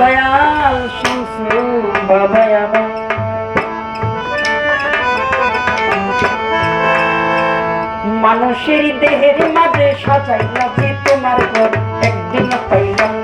দয়াল আমার। মানুষের দেহের মাঝে সাজাইলা যে তোমার ঘর। একদিন পাইলাম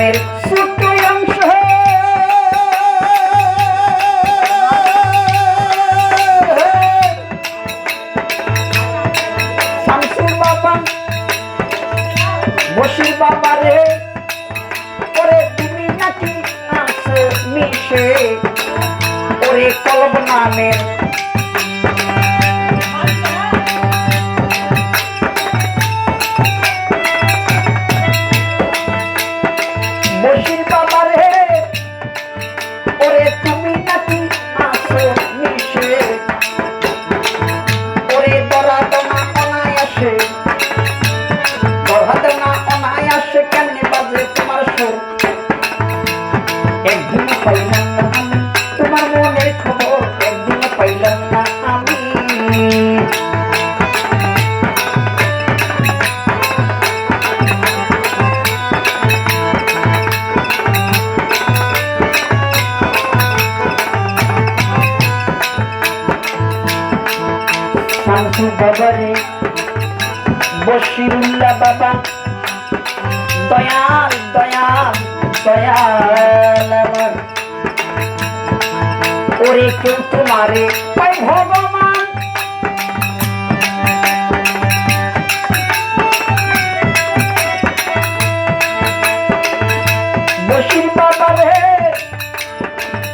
কলব নামের অংশ শামসুর বাবা, বসির বাবা রে, ওরে তুমি নাকি আসো মিশে, ওরে কলব নামের শামসু বাবারে বসিরুল্লাহ বাবা। দয়াল দয়াল দয়াল আমার। ওরে কেউ তোমারে ভগবান। বসির বাবা রে,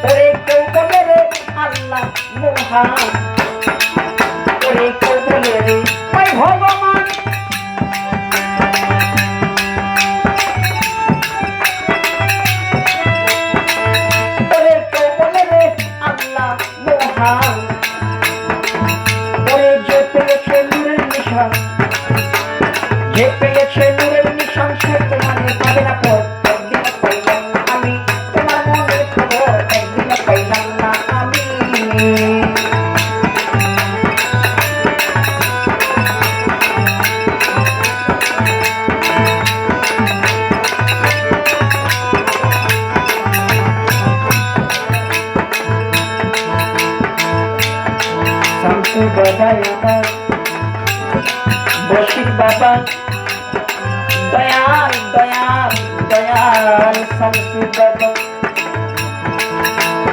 ওরে কেউ রে, আল্লাহ মহান। যে পেয়েছে নূরের নিশান সে তোমার পাবে না পর একদিন পাইলাম না আমি, তোমার মনের খবর একদিন পাইলাম না আমি। বাবাই আমার বসির বাবা দয়াল দয়াল দয়াল শামসু বাবা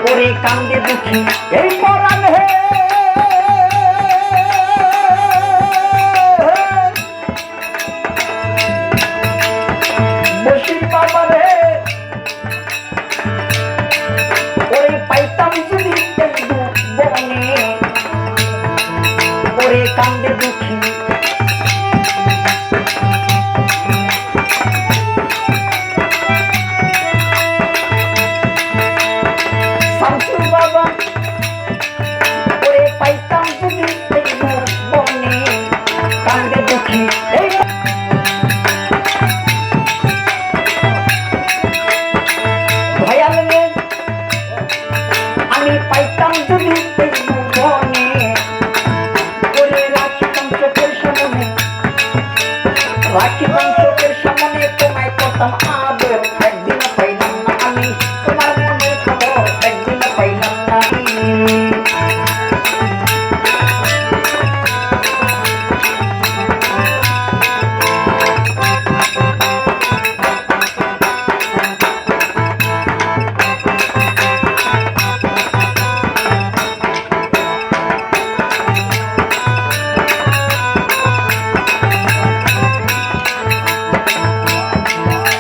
ওরে কান্দে দুঃখী এই পরাণ হে। পাইতাম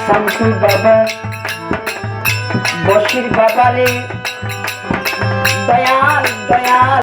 শান্তি বাবা বসির দয়াল দয়াল